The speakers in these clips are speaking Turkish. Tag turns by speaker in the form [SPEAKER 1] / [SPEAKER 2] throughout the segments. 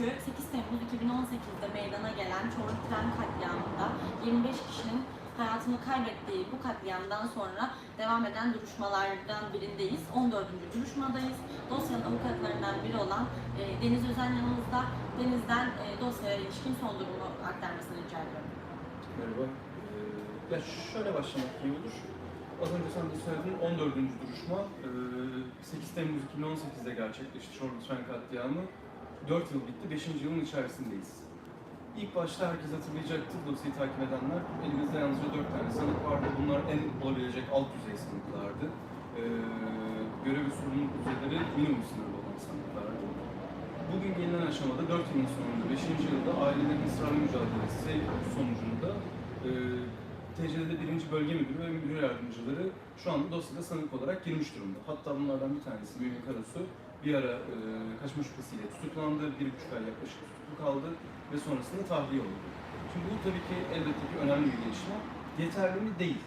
[SPEAKER 1] Çünkü 8 Temmuz 2018'de meydana gelen Çorum tren katliamında 25 kişinin hayatını kaybettiği bu katliamdan sonra devam eden duruşmalardan birindeyiz. 14. duruşmadayız. Dosyanın avukatlarından biri olan e, Deniz Özen yanımızda. Deniz'den e, dosyaya ilişkin son durumu aktarmasını rica ediyorum.
[SPEAKER 2] Merhaba. Ee, ya şöyle başlamak iyi olur. Az önce sen de söyledin 14. duruşma ee, 8 Temmuz 2018'de gerçekleşti Çorum Tren katliamı. 4 yıl bitti, 5. yılın içerisindeyiz. İlk başta herkes hatırlayacaktır dosyayı takip edenler. Elimizde yalnızca 4 tane sanık vardı. Bunlar en olabilecek alt düzey sanıklardı. Ee, görev ve sorumluluk düzeyleri minimum sınırlı olan sanıklardı. Bugün gelinen aşamada 4 yılın sonunda 5. yılda ailelerin ısrarlı mücadelesi sonucunda e, TCD'de birinci bölge müdürü ve müdür yardımcıları şu anda dosyada sanık olarak girmiş durumda. Hatta bunlardan bir tanesi Mümin Karasu bir ara e, kaçma şüphesiyle tutuklandı, bir buçuk ay yaklaşık tutuklu kaldı ve sonrasında tahliye oldu. Şimdi bu tabii ki elbette ki önemli bir gelişme. Yeterli mi? Değil.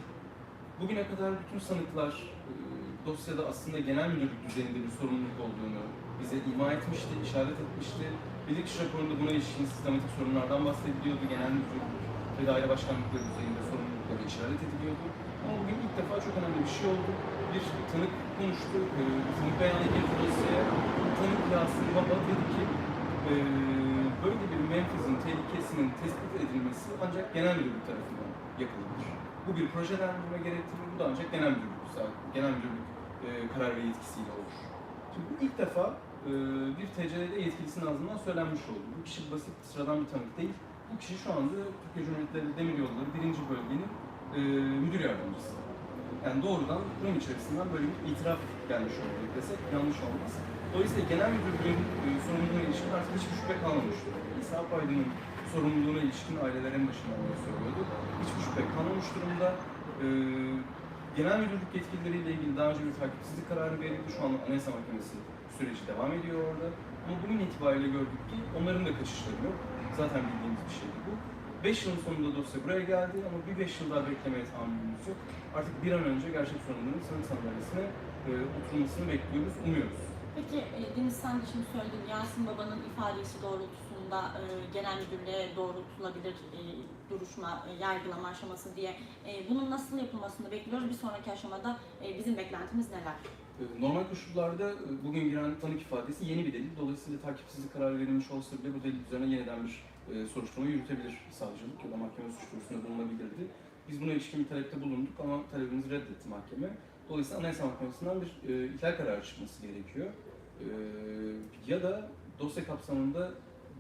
[SPEAKER 2] Bugüne kadar bütün sanıklar e, dosyada aslında genel müdürlük düzeyinde bir sorumluluk olduğunu bize ima etmişti, işaret etmişti. Bilirkişi raporunda buna ilişkin sistematik sorunlardan bahsediliyordu. Genel müdürlük ve daire başkanlıkları düzeyinde sorumluluklara işaret ediliyordu. Ama bugün ilk defa çok önemli bir şey oldu. Bir tanık konuştu, e, tanık beyanı girdi dosyaya. Tanık Yasin Baba dedi ki, e, böyle bir menfezin tehlikesinin tespit edilmesi ancak genel müdürlük tarafından yapılabilir. Bu bir projelendirme gerektirir, bu da ancak genel müdürlük, genel müdürlük e, karar ve yetkisiyle olur. Şimdi bu ilk defa e, bir TCD'de yetkilisinin ağzından söylenmiş oldu. Bu kişi basit, sıradan bir tanık değil. Bu kişi şu anda Türkiye Cumhuriyetleri Demiryolları 1. bölgenin. Yani doğrudan kurum içerisinden böyle bir itiraf gelmiş olacak desek yanlış olmaz. Dolayısıyla genel müdürlüğün e, sorumluluğuna ilişkin artık hiçbir şüphe kalmamış durumda. İsa Aydın'ın sorumluluğuna ilişkin ailelerin başından beri söylüyordu. Hiçbir şüphe kalmamış durumda. E, genel müdürlük yetkilileriyle ilgili daha önce bir takipsizlik kararı verildi. Şu an Anayasa Mahkemesi süreci devam ediyor orada. Ama bugün itibariyle gördük ki onların da kaçışları yok. Zaten bildiğimiz bir şeydi bu. 5 yılın sonunda dosya buraya geldi ama bir 5 yıl daha beklemeye tahammülümüz yok. Artık bir an önce gerçek sorunların sanık sandalyesine e, oturmasını bekliyoruz, umuyoruz.
[SPEAKER 1] Peki e, Deniz sen de şimdi söyledin Yasin Baba'nın ifadesi doğrultusunda e, genel müdürlüğe doğrultulabilir e, duruşma, e, yargılama aşaması diye e, bunun nasıl yapılmasını bekliyoruz. Bir sonraki aşamada e, bizim beklentimiz neler?
[SPEAKER 2] E, Normal koşullarda e, bugün giren tanık ifadesi yeni bir delil. Dolayısıyla takipsizlik kararı verilmiş olsa bile bu delil üzerine yeniden bir e, soruşturma yürütebilir savcılık ya da mahkeme suç duyurusunda bulunabilirdi. Biz buna ilişkin bir talepte bulunduk ama talebimizi reddetti mahkeme. Dolayısıyla Anayasa Mahkemesi'nden bir e, ihlal kararı çıkması gerekiyor. E, ya da dosya kapsamında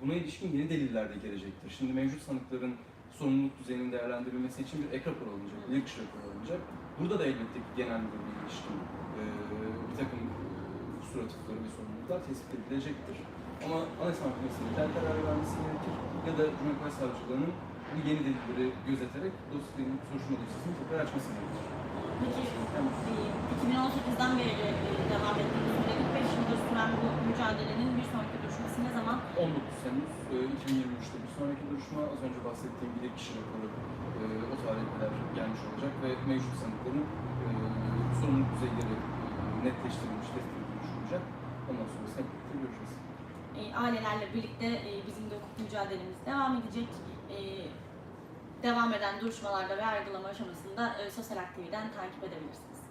[SPEAKER 2] buna ilişkin yeni deliller de gelecektir. Şimdi mevcut sanıkların sorumluluk düzeyinin değerlendirilmesi için bir ek rapor alınacak, bilirkişi raporu alınacak. Burada da elbette ki genel müdürlüğe ilişkin e, bir takım e, kusur atıkları ve sorumluluklar tespit edilecektir. Ama Anayasa Mahkemesi'nin ihlal kararı vermesi gerekir ya da Cumhuriyet Başsavcılığı'nın bu yeni delilleri gözeterek dosyayı, soruşturma dosyasını tekrar açması gerekir.
[SPEAKER 1] Peki e, 2018'den beri e, devam ettiğini söyledik. 5 yıldır süren bu mücadelenin bir sonraki duruşması ne zaman?
[SPEAKER 2] 19 Temmuz e, 2023'te bir sonraki duruşma az önce bahsettiğim bilirkişi raporu e, o tarihe kadar gelmiş olacak ve mevcut sanıkların e, sorumluluk düzeyleri e, netleştirilmiş, edilmiş olacak. Ondan sonrasında birlikte göreceğiz.
[SPEAKER 1] E, ailelerle birlikte e, bizim de hukuk mücadelemiz devam edecek. E, devam eden duruşmalarda ve yargılama aşamasında Sosyal Aktiv'den takip edebilirsiniz.